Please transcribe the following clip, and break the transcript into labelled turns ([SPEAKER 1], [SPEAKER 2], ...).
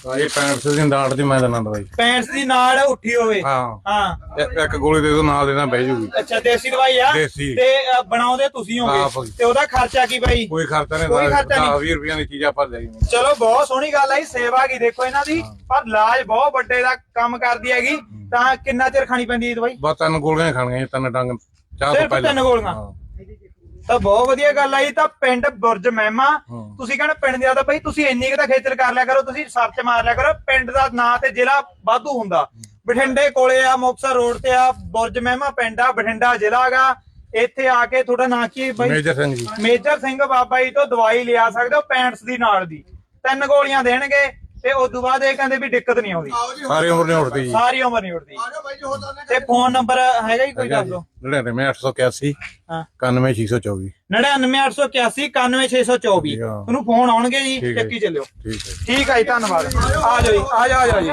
[SPEAKER 1] ਇਹ 65 ਦੀ ਦਾੜ ਦੀ ਮੈਂ ਦਿੰਦਾ ਦਵਾਈ।
[SPEAKER 2] 65 ਦੀ ਨਾਲ ਉੱਠੀ ਹੋਵੇ।
[SPEAKER 1] ਹਾਂ।
[SPEAKER 2] ਹਾਂ।
[SPEAKER 1] ਇੱਕ ਇੱਕ ਗੋਲੀ ਦੇ ਦੋ ਨਾਲ ਦੇਣਾ ਬਹਿ ਜੂਗੀ।
[SPEAKER 2] ਅੱਛਾ ਦੇਸੀ ਦਵਾਈ ਆ?
[SPEAKER 1] ਦੇਸੀ।
[SPEAKER 2] ਤੇ ਅ, ਬਣਾਉਂਦੇ ਤੁਸੀਂ ਹੋਗੇ?
[SPEAKER 1] ਹੀ।
[SPEAKER 2] ਤੇ ਉਹਦਾ ਖਰਚਾ ਕੀ ਬਾਈ?
[SPEAKER 1] ਕੋਈ ਖਰਚਾ ਨਹੀਂ
[SPEAKER 2] ਕੋਈ ਖਰਚਾ ਨਹੀਂ।
[SPEAKER 1] 20 ਰੁਪਈਆਂ ਦੀ ਚੀਜ਼ ਆਪਾਂ ਲੈ ਜਾਈਏ
[SPEAKER 2] ਚਲੋ ਬਹੁਤ ਸੋਹਣੀ ਗੱਲ ਆਈ ਸੇਵਾ ਕੀ ਦੇਖੋ ਇਹਨਾਂ ਦੀ। ਪਰ ਲਾਜ ਬਹੁਤ ਵੱਡੇ ਦਾ ਕੰਮ ਕਰਦੀ ਹੈਗੀ। ਤਾਂ ਕਿੰਨਾ ਚਿਰ ਖਾਣੀ ਪੈਂਦੀ ਹੈ ਇਹ ਦਵਾਈ?
[SPEAKER 1] ਬਸ ਤਿੰਨ ਗੋਲੀਆਂ ਹੀ ਖਾਣੀਆਂ ਜੀ, ਤਿੰਨ ਡੰਗ ਚਾਹ ਤੋਂ
[SPEAKER 2] ਸਿਰਫ
[SPEAKER 1] ਪਹਿਲਾਂ।
[SPEAKER 2] ਤਿੰਨ ਗੋਲੀਆਂ?
[SPEAKER 1] ਹਾਂ।
[SPEAKER 2] ਤਾਂ ਬਹੁਤ ਵਧੀਆ ਗੱਲ ਆਈ ਤਾਂ ਪਿੰਡ ਬੁਰਜ ਮਹਿਮਾ। ਤੁਸੀਂ ਕਹਿੰਦੇ ਪਿੰਡ ਦੇ ਤਾਂ ਭਾਈ ਤੁਸੀਂ ਇੰਨੀ ਕੁ ਤਾਂ ਖੇਚਲ ਕਰ ਲਿਆ ਕਰੋ ਤੁਸੀਂ ਸਰਚ ਮਾਰ ਲਿਆ ਕਰੋ ਪਿੰਡ ਦਾ ਨਾਂ ਤੇ ਜ਼ਿਲ੍ਹਾ ਵਾਧੂ ਹੁੰਦਾ। ਬਠਿੰਡੇ ਕੋਲੇ ਆ ਮੁਕਤਸਰ ਰੋਡ ਤੇ ਆ ਬੁਰਜ ਮਹਿਮਾ ਪਿੰਡ ਆ ਬਠਿੰਡਾ ਜ਼ਿਲ੍ਹਾ ਹੈਗਾ। ਇੱਥੇ ਆ ਕੇ ਤੁਹਾਡਾ ਨਾਂ ਕੀ ਹੈ ਬਾਈ?
[SPEAKER 1] ਮੇਜਰ ਸਿੰਘ ਜੀ।
[SPEAKER 2] ਮੇਜਰ ਸਿੰਘ ਬਾਬਾ ਜੀ ਤੋਂ ਦਵਾਈ ਲਿਆ ਸਕਦੇ ਹੋ 65 ਦੀ ਨਾਲ ਦੀ। ਤਿੰਨ ਗੋਲੀਆਂ ਦੇਣਗੇ ਤੇ ਉਸ ਤੋਂ ਬਾਅਦ ਇਹ ਕਹਿੰਦੇ ਵੀ ਦਿੱਕਤ ਨਹੀਂ ਆਉਂਦੀ।
[SPEAKER 1] ਸਾਰੀ ਉਮਰ ਨਹੀਂ ਉੱਠਦੀ ਜੀ।
[SPEAKER 2] ਸਾਰੀ ਉਮਰ ਨਹੀਂ ਉੱਠਦੀ ਤੇ ਫੋਨ ਨੰਬਰ ਹੈਗਾ ਜੀ ਕੋਈ ਦੱਸ ਦਿਓ।
[SPEAKER 1] 99881
[SPEAKER 2] ਹਾਂ।
[SPEAKER 1] 91624
[SPEAKER 2] 99881 91624
[SPEAKER 1] ਹਾਂ।
[SPEAKER 2] ਤੁਹਾਨੂੰ ਫੋਨ ਆਉਣਗੇ ਜੀ ਚੱਕੀ ਚੱਲਿਓ।
[SPEAKER 1] ਠੀਕ ਹੈ
[SPEAKER 2] ਠੀਕ ਹੈ ਜੀ ਧੰਨਵਾਦ। ਆ ਜਾਓ। ਜੀ ਆ ਜਾਓ ਆ ਜਾਓ ਜੀ।